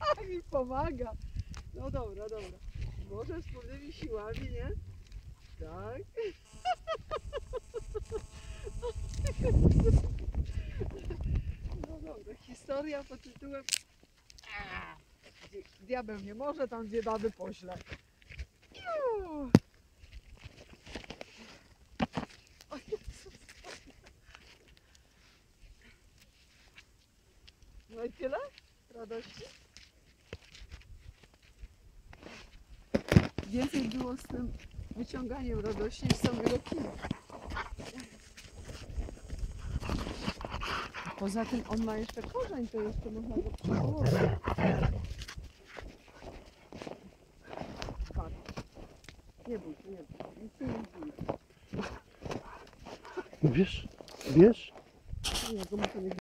A mi pomaga. No dobra, dobra. Może wspólnymi siłami, nie? Tak. No dobra, historia pod tytułem Diabeł nie może, tam dwie baby pośle. No i tyle? Radości? Więcej było z tym wyciąganiem radości niż samego kina. Poza tym on ma jeszcze korzeń, to jeszcze można go przełożyć. Nie bój się, nie bój się. Nic się nie. Wiesz? Wiesz? Nie, go muszę nie